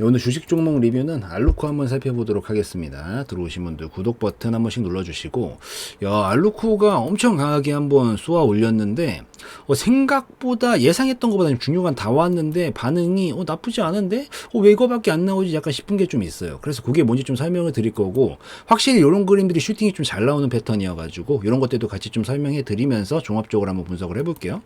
네, 오늘 주식 종목 리뷰는 알루코 한번 살펴보도록 하겠습니다. 들어오신 분들 구독 버튼 한 번씩 눌러주시고, 야, 알루코가 엄청 강하게 한번 쏘아 올렸는데, 어, 생각보다 예상했던 것보다 중요한 다 왔는데, 반응이, 어, 나쁘지 않은데? 어, 왜 이거밖에 안 나오지? 약간 싶은 게 좀 있어요. 그래서 그게 뭔지 좀 설명을 드릴 거고, 확실히 이런 그림들이 슈팅이 좀 잘 나오는 패턴이어가지고, 이런 것들도 같이 좀 설명해 드리면서 종합적으로 한번 분석을 해볼게요.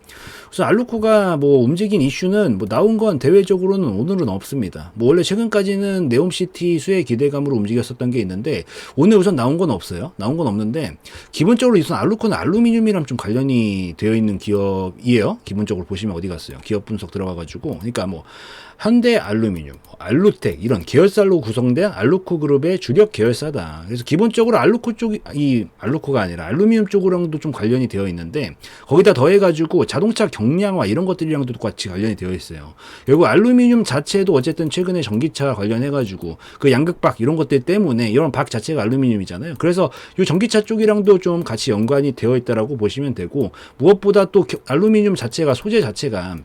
그래서 알루코가 뭐 움직인 이슈는 뭐 나온 건 대외적으로는 오늘은 없습니다. 뭐 원래 최근까지는 네옴시티 수혜 기대감으로 움직였었던 게 있는데 오늘 우선 나온 건 없어요. 나온 건 없는데 기본적으로 우선 알루코는 알루미늄이랑 좀 관련이 되어 있는 기업이에요. 기본적으로 보시면 어디 갔어요. 기업 분석 들어가가지고 그러니까 뭐 현대 알루미늄, 알루텍 이런 계열사로 구성된 알루코 그룹의 주력 계열사다. 그래서 기본적으로 알루코 쪽이 이 알루코가 아니라 알루미늄 쪽이랑도 좀 관련이 되어 있는데 거기다 더해가지고 자동차 경량화 이런 것들이랑도 같이 관련이 되어 있어요. 그리고 알루미늄 자체도 어쨌든 최근에 전기차 관련해 가지고 그 양극박 이런 것들 때문에 이런 박 자체가 알루미늄이잖아요. 그래서 이 전기차 쪽이랑도 좀 같이 연관이 되어 있다라고 보시면 되고 무엇보다 또 겨- 알루미늄 자체가 소재 자체가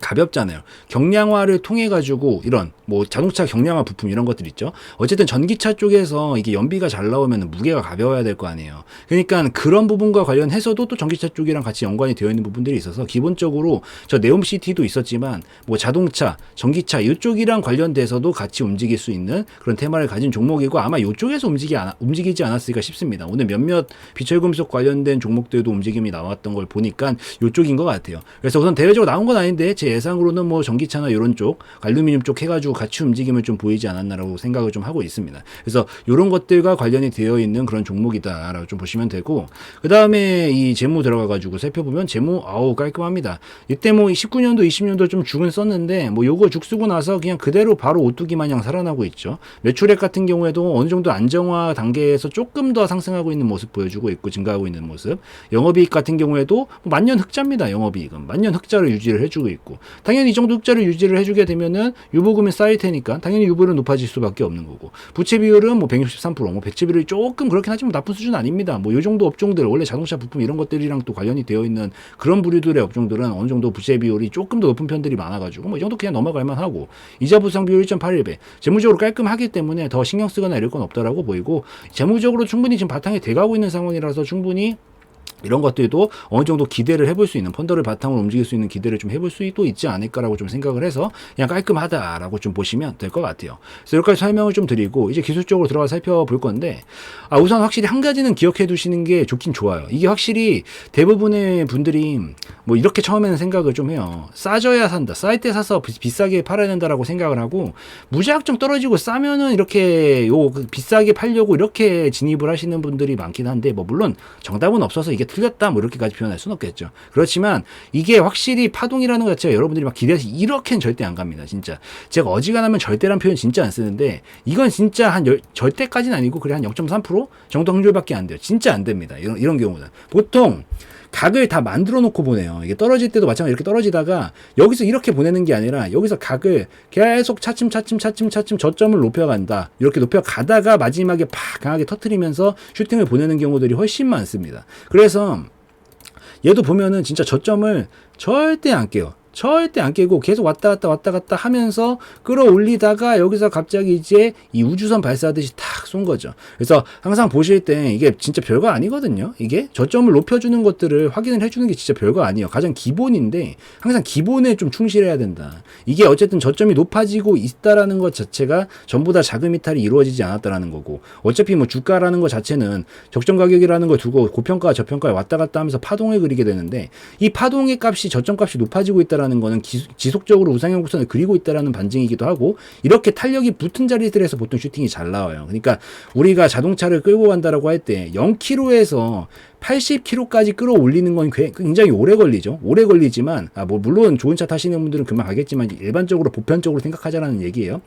가볍잖아요. 경량화를 통해 가지고 이런 뭐 자동차 경량화 부품 이런 것들 있죠. 어쨌든 전기차 쪽에서 이게 연비가 잘 나오면 무게가 가벼워야 될 거 아니에요. 그러니까 그런 부분과 관련해서도 또 전기차 쪽이랑 같이 연관이 되어 있는 부분들이 있어서 기본적으로 저 네옴 시티도 있었지만 뭐 자동차, 전기차 이쪽이랑 관련돼서도 같이 움직일 수 있는 그런 테마를 가진 종목이고 아마 이쪽에서 움직이 않, 움직이지 않았을까 싶습니다. 오늘 몇몇 비철금속 관련된 종목들도 움직임이 나왔던 걸 보니까 이쪽인 것 같아요. 그래서 우선 대외적으로 나온 건 아닌데 제 예상으로는 뭐 전기차나 이런 쪽, 알루미늄 쪽 해가지고 같이 움직임을 좀 보이지 않았나라고 생각을 좀 하고 있습니다. 그래서 이런 것들과 관련이 되어 있는 그런 종목이다라고 좀 보시면 되고 그 다음에 이 재무 들어가가지고 살펴보면 재무 아우 깔끔합니다. 이때 뭐 19년도, 20년도 좀 죽은 썼는데 뭐 요거 죽 쓰고 나서 그냥 그대로 바로 오뚜기 마냥 살아나고 있죠. 매출액 같은 경우에도 어느 정도 안정화 단계에서 조금 더 상승하고 있는 모습 보여주고 있고 증가하고 있는 모습. 영업이익 같은 경우에도 뭐 만년 흑자입니다. 영업이익은 만년 흑자를 유지를 해주고 있고 당연히 이 정도 흑자를 유지를 해주게 되면은 유보금이 쌓일 테니까 당연히 유보율은 높아질 수밖에 없는 거고. 부채 비율은 뭐 163%, 뭐 배치 비율이 조금 그렇긴 하지만 나쁜 수준 아닙니다. 뭐 요 정도 업종들 원래 자동차 부품 이런 것들이랑 또 관련이 되어 있는 그런 부류들의 업종들은 어느 정도 부채 비율이 조금 더 높은 편들이 많아가지고 뭐 이 정도 그냥 넘어갈 만 하고. 이자 부상 비율 1.81배. 재무적으로 깔끔하기 때문에 더 신경 쓰거나 이럴 건 없다라고 보이고 재무적으로 충분히 지금 바탕에 돼가고 있는 상황이라서 충분히 이런 것들도 어느 정도 기대를 해볼 수 있는 펀더를 바탕으로 움직일 수 있는 기대를 좀 해볼 수도 있지 않을까라고 좀 생각을 해서 그냥 깔끔하다라고 좀 보시면 될 것 같아요. 그래서 여기까지 설명을 좀 드리고 이제 기술적으로 들어가 살펴볼 건데 아, 우선 확실히 한 가지는 기억해 두시는 게 좋긴 좋아요. 이게 확실히 대부분의 분들이 뭐 이렇게 처음에는 생각을 좀 해요. 싸져야 산다. 쌀 때 사서 비- 비싸게 팔아야 된다라고 생각을 하고 무작정 떨어지고 싸면은 이렇게 요그 비싸게 팔려고 이렇게 진입을 하시는 분들이 많긴 한데 뭐 물론 정답은 없어서 이게 틀렸다 뭐 이렇게까지 표현할 수는 없겠죠. 그렇지만 이게 확실히 파동이라는 것 자체가 여러분들이 막 기대해서 이렇게는 절대 안 갑니다. 진짜 제가 어지간하면 절대란 표현 진짜 안 쓰는데 이건 진짜 한 열, 절대까지는 아니고 그래 한 0.3% 정도 확률밖에 안 돼요. 진짜 안 됩니다. 이런 이런 경우는 보통 각을 다 만들어 놓고 보내요. 이게 떨어질 때도 마찬가지로 이렇게 떨어지다가 여기서 이렇게 보내는 게 아니라 여기서 각을 계속 차츰 차츰 차츰 차츰 저점을 높여간다. 이렇게 높여가다가 마지막에 팍 강하게 터트리면서 슈팅을 보내는 경우들이 훨씬 많습니다. 그래서 얘도 보면은 진짜 저점을 절대 안 깨요. 절대 안 깨고 계속 왔다 갔다 왔다 갔다 하면서 끌어올리다가 여기서 갑자기 이제 이 우주선 발사하듯이 탁 쏜 거죠. 그래서 항상 보실 때 이게 진짜 별거 아니거든요. 이게 저점을 높여주는 것들을 확인을 해주는 게 진짜 별거 아니에요. 가장 기본인데 항상 기본에 좀 충실해야 된다. 이게 어쨌든 저점이 높아지고 있다라는 것 자체가 전부 다 자금 이탈이 이루어지지 않았다라는 거고 어차피 뭐 주가라는 것 자체는 적정 가격이라는 걸 두고 고평가 저평가에 왔다 갔다 하면서 파동을 그리게 되는데 이 파동의 값이 저점 값이 높아지고 있다라는 거는 기, 지속적으로 우상향 곡선을 그리고 있다라는 반증이기도 하고 이렇게 탄력이 붙은 자리들에서 보통 슈팅이 잘 나와요. 그러니까 우리가 자동차를 끌고 간다라고 할 때 0km에서 80km까지 끌어올리는 건 꽤- 굉장히 오래 걸리죠. 오래 걸리지만 아 뭐 물론 좋은 차 타시는 분들은 금방 가겠지만 일반적으로 보편적으로 생각하자라는 얘기예요.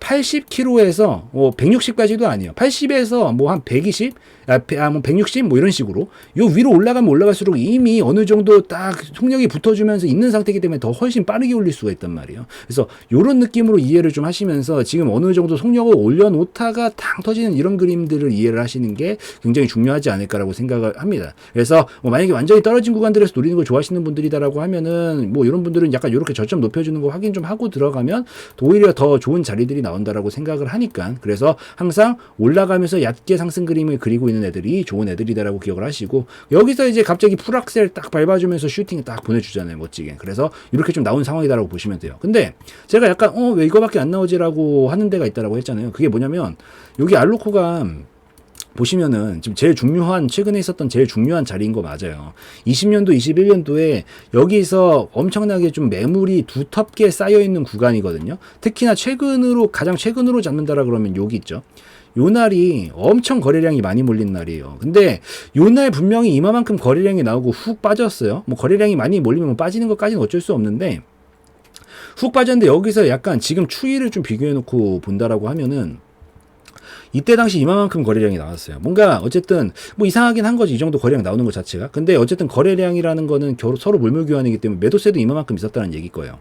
80km에서 뭐 160까지도 아니에요. 80에서 뭐 한 120, 아, 배- 아, 뭐 160, 뭐 이런 식으로 요 위로 올라가면 올라갈수록 이미 어느 정도 딱 속력이 붙어주면서 있는 상태이기 때문에 더 훨씬 빠르게 올릴 수가 있단 말이에요. 그래서 요런 느낌으로 이해를 좀 하시면서 지금 어느 정도 속력을 올려놓다가 탕 터지는 이런 그림들을 이해를 하시는 게 굉장히 중요하지 않을까라고 생각을 합니다. 그래서 뭐 만약에 완전히 떨어진 구간들에서 노리는 걸 좋아하시는 분들이다라고 하면은 뭐 이런 분들은 약간 이렇게 저점 높여주는 거 확인 좀 하고 들어가면 오히려 더 좋은 자리들이 나온다라고 생각을 하니까 그래서 항상 올라가면서 얕게 상승 그림을 그리고 있는 애들이 좋은 애들이다라고 기억을 하시고 여기서 이제 갑자기 풀악셀 딱 밟아주면서 슈팅 딱 보내주잖아요 멋지게. 그래서 이렇게 좀 나온 상황이다라고 보시면 돼요. 근데 제가 약간 어 왜 이거밖에 안 나오지라고 하는 데가 있다라고 했잖아요. 그게 뭐냐면 여기 알로코가 보시면은 지금 제일 중요한 최근에 있었던 제일 중요한 자리인 거 맞아요. 20년도, 21년도에 여기서 엄청나게 좀 매물이 두텁게 쌓여 있는 구간이거든요. 특히나 최근으로 가장 최근으로 잡는다라 그러면 여기 있죠. 요 날이 엄청 거래량이 많이 몰린 날이에요. 근데 요 날 분명히 이만큼 거래량이 나오고 훅 빠졌어요. 뭐 거래량이 많이 몰리면 뭐 빠지는 것까지는 어쩔 수 없는데 훅 빠졌는데 여기서 약간 지금 추이를 좀 비교해 놓고 본다라고 하면은 이때 당시 이만큼 거래량이 나왔어요. 뭔가 어쨌든 뭐 이상하긴 한 거지 이 정도 거래량 나오는 것 자체가. 근데 어쨌든 거래량이라는 거는 서로 물물 교환이기 때문에 매도세도 이만큼 있었다는 얘기일 거예요.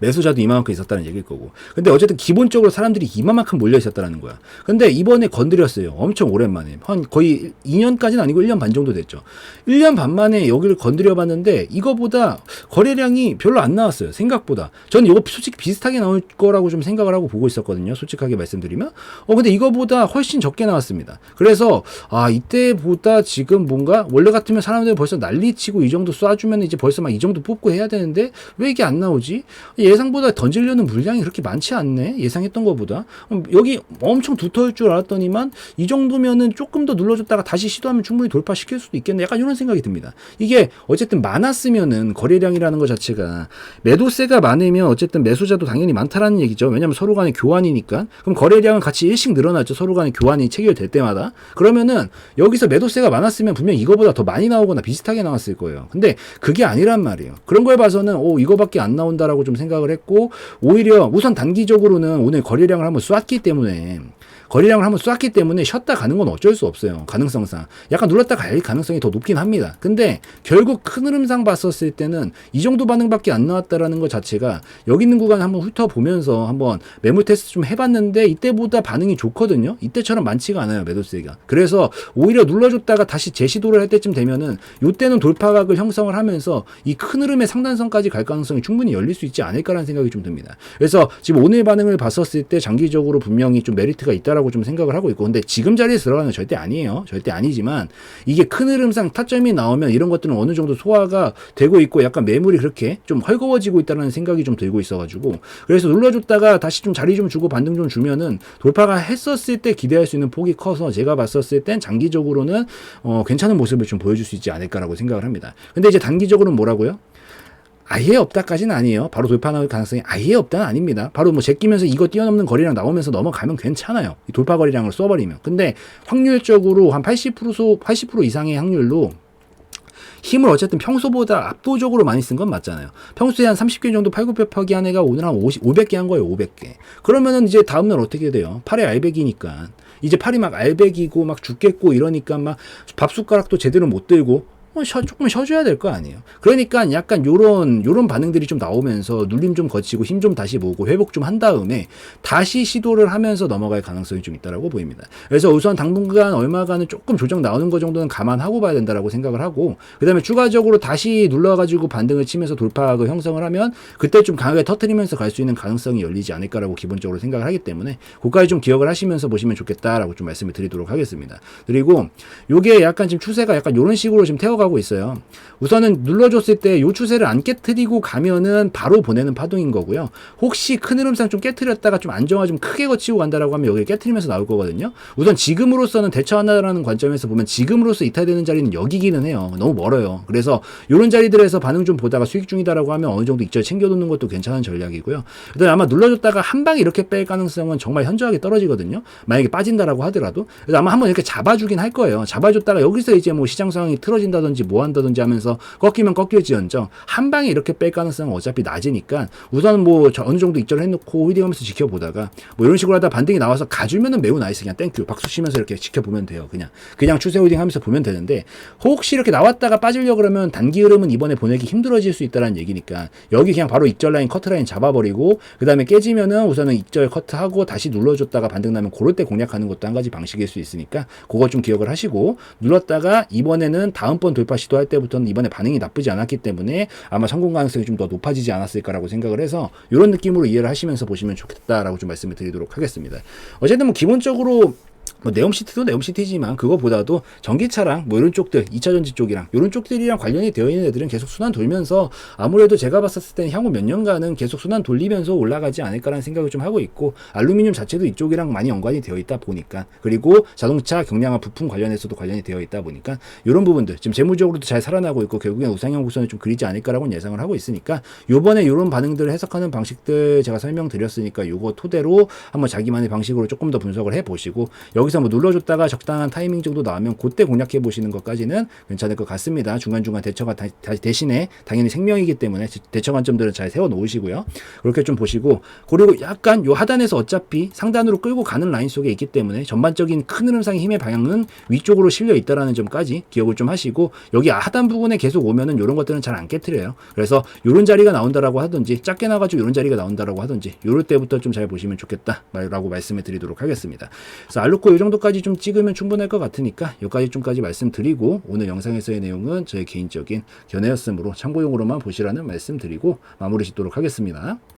매수자도 이만큼 있었다는 얘기일 거고. 근데 어쨌든 기본적으로 사람들이 이만큼 몰려 있었다는 거야. 근데 이번에 건드렸어요. 엄청 오랜만에. 한 거의 2년까지는 아니고 1년 반 정도 됐죠. 1년 반 만에 여기를 건드려 봤는데 이거보다 거래량이 별로 안 나왔어요. 생각보다. 저는 이거 솔직히 비슷하게 나올 거라고 좀 생각을 하고 보고 있었거든요. 솔직하게 말씀드리면. 어, 근데 이거보다 훨씬 적게 나왔습니다. 그래서, 아, 이때보다 지금 뭔가, 원래 같으면 사람들이 벌써 난리 치고 이 정도 쏴주면 이제 벌써 막 이 정도 뽑고 해야 되는데 왜 이게 안 나오지? 예상보다 던지려는 물량이 그렇게 많지 않네. 예상했던 것보다. 음, 여기 엄청 두터울 줄 알았더니만 이 정도면은 조금 더 눌러줬다가 다시 시도하면 충분히 돌파시킬 수도 있겠네. 약간 이런 생각이 듭니다. 이게 어쨌든 많았으면은 거래량이라는 것 자체가 매도세가 많으면 어쨌든 매수자도 당연히 많다라는 얘기죠. 왜냐면 서로 간의 교환이니까. 그럼 거래량은 같이 일씩 늘어났죠. 서로 간의 교환이 체결될 때마다. 그러면은 여기서 매도세가 많았으면 분명 이거보다 더 많이 나오거나 비슷하게 나왔을 거예요. 근데 그게 아니란 말이에요. 그런 거에 봐서는 오 이거밖에 안 나온다라고 좀 생각 을 했고 오히려 우선 단기적으로는 오늘 거래량을 한번 쐈기 때문에 거래량을 한번 쐈기 때문에 쉬었다 가는 건 어쩔 수 없어요. 가능성상. 약간 눌렀다 갈 가능성이 더 높긴 합니다. 근데 결국 큰 흐름상 봤었을 때는 이 정도 반응밖에 안 나왔다라는 것 자체가 여기 있는 구간 한번 훑어보면서 한번 매물 테스트 좀 해봤는데 이때보다 반응이 좋거든요. 이때처럼 많지가 않아요. 매도세가. 그래서 오히려 눌러줬다가 다시 재시도를 할 때쯤 되면은 이때는 돌파각을 형성을 하면서 이 큰 흐름의 상단선까지 갈 가능성이 충분히 열릴 수 있지 않을까 라는 생각이 좀 듭니다. 그래서 지금 오늘 반응을 봤었을 때 장기적으로 분명히 좀 메리트가 있다라고 좀 생각을 하고 있고 근데 지금 자리에 들어가는 건 절대 아니에요. 절대 아니지만 이게 큰 흐름상 타점이 나오면 이런 것들은 어느 정도 소화가 되고 있고 약간 매물이 그렇게 좀 헐거워지고 있다는 생각이 좀 들고 있어가지고 그래서 눌러줬다가 다시 좀 자리 좀 주고 반등 좀 주면은 돌파가 했었을 때 기대할 수 있는 폭이 커서 제가 봤었을 땐 장기적으로는 어, 괜찮은 모습을 좀 보여줄 수 있지 않을까라고 생각을 합니다. 근데 이제 단기적으로는 뭐라고요? 아예 없다까지는 아니에요. 바로 돌파 나올 가능성이 아예 없다는 아닙니다. 바로 뭐 제끼면서 이거 뛰어넘는 거리랑 나오면서 넘어가면 괜찮아요. 이 돌파 거리량을 써버리면. 근데 확률적으로 한 80% 80% 이상의 확률로 힘을 어쨌든 평소보다 압도적으로 많이 쓴 건 맞잖아요. 평소에 한 30개 정도 팔굽혀펴기 한 애가 오늘 한 50, 500개 한 거예요, 500개. 그러면은 이제 다음날 어떻게 돼요? 팔에 알배기니까. 이제 팔이 막 알배기고 막 죽겠고 이러니까 막 밥숟가락도 제대로 못 들고 뭐 쉬어, 조금 쉬어줘야 될 거 아니에요. 그러니까 약간 요런, 요런 반응들이 좀 나오면서 눌림 좀 거치고 힘 좀 다시 모으고 회복 좀 한 다음에 다시 시도를 하면서 넘어갈 가능성이 좀 있다라고 보입니다. 그래서 우선 당분간 얼마간은 조금 조정 나오는 거 정도는 감안하고 봐야 된다라고 생각을 하고 그 다음에 추가적으로 다시 눌러가지고 반등을 치면서 돌파학을 형성을 하면 그때 좀 강하게 터트리면서 갈 수 있는 가능성이 열리지 않을까라고 기본적으로 생각을 하기 때문에 그까지 좀 기억을 하시면서 보시면 좋겠다라고 좀 말씀을 드리도록 하겠습니다. 그리고 요게 약간 지금 추세가 약간 요런 식으로 지금 태워가 고 있어요. 우선은 눌러줬을 때 요 추세를 안 깨트리고 가면은 바로 보내는 파동인 거고요. 혹시 큰 흐름상 좀 깨트렸다가 좀 안정화 좀 크게 거치고 간다라고 하면 여기 깨트리면서 나올 거거든요. 우선 지금으로서는 대처한다라는 관점에서 보면 지금으로서 이탈되는 자리는 여기기는 해요. 너무 멀어요. 그래서 요런 자리들에서 반응 좀 보다가 수익 중이다라고 하면 어느 정도 익절 챙겨두는 것도 괜찮은 전략이고요. 그다음에 아마 눌러줬다가 한 방에 이렇게 뺄 가능성은 정말 현저하게 떨어지거든요. 만약에 빠진다라고 하더라도 그래서 아마 한번 이렇게 잡아주긴 할 거예요. 잡아줬다가 여기서 이제 뭐 시장 상황이 틀어진다든지 한다든지 뭐 한다든지 하면서 꺾이면 꺾일지언정. 한 방에 이렇게 뺄 가능성은 어차피 낮으니까 우선 뭐저 어느 정도 입절을 해놓고 홀딩하면서 지켜보다가 뭐 이런 식으로 하다 반등이 나와서 가주면은 매우 나이스. 그냥 땡큐. 박수 치면서 이렇게 지켜보면 돼요 그냥. 그냥 추세 홀딩 하면서 보면 되는데 혹시 이렇게 나왔다가 빠지려 그러면 단기 흐름은 이번에 보내기 힘들어질 수 있다는 얘기니까 여기 그냥 바로 입절 라인 커트 라인 잡아버리고 그 다음에 깨지면은 우선은 입절 커트하고 다시 눌러줬다가 반등 나면 그럴 때 공략하는 것도 한 가지 방식일 수 있으니까 그거 좀 기억을 하시고 눌렀다가 이번에는 다음번 돌파 시도할 때부터는 이번에 반응이 나쁘지 않았기 때문에 아마 성공 가능성이 좀 더 높아지지 않았을까라고 생각을 해서 이런 느낌으로 이해를 하시면서 보시면 좋겠다라고 좀 말씀을 드리도록 하겠습니다. 어쨌든 뭐 기본적으로 뭐 네옴시티도 네옴시티지만 그거보다도 전기차랑 뭐 이런 쪽들 2차 전지 쪽이랑 이런 쪽들이랑 관련이 되어 있는 애들은 계속 순환 돌면서 아무래도 제가 봤었을 때는 향후 몇 년간은 계속 순환 돌리면서 올라가지 않을까라는 생각을 좀 하고 있고 알루미늄 자체도 이쪽이랑 많이 연관이 되어 있다 보니까 그리고 자동차 경량화 부품 관련해서도 관련이 되어 있다 보니까 이런 부분들 지금 재무적으로도 잘 살아나고 있고 결국엔 우상향 곡선을 좀 그리지 않을까라고 예상을 하고 있으니까 요번에 이런 반응들을 해석하는 방식들 제가 설명드렸으니까 요거 토대로 한번 자기만의 방식으로 조금 더 분석을 해 보시고 여기 서 뭐 눌러줬다가 적당한 타이밍 정도 나오면 그때 공략해 보시는 것까지는 괜찮을 것 같습니다. 중간중간 대처가 다, 다- 대신에 당연히 생명이기 때문에 대처 관점들은 잘 세워 놓으시고요. 그렇게 좀 보시고 그리고 약간 요 하단에서 어차피 상단으로 끌고 가는 라인 속에 있기 때문에 전반적인 큰 흐름상의 힘의 방향은 위쪽으로 실려 있다라는 점까지 기억을 좀 하시고 여기 하단 부분에 계속 오면은 이런 것들은 잘 안 깨트려요. 그래서 요런 자리가 나온다라고 하든지 작게 나가지고 이런 자리가 나온다라고 하든지 요럴 때부터 좀 잘 보시면 좋겠다라고 말씀을 드리도록 하겠습니다. 그래서 알루코 요 정도까지 좀 찍으면 충분할 것 같으니까 여기까지 좀까지 말씀드리고 오늘 영상에서의 내용은 저의 개인적인 견해였으므로 참고용으로만 보시라는 말씀드리고 마무리 짓도록 하겠습니다.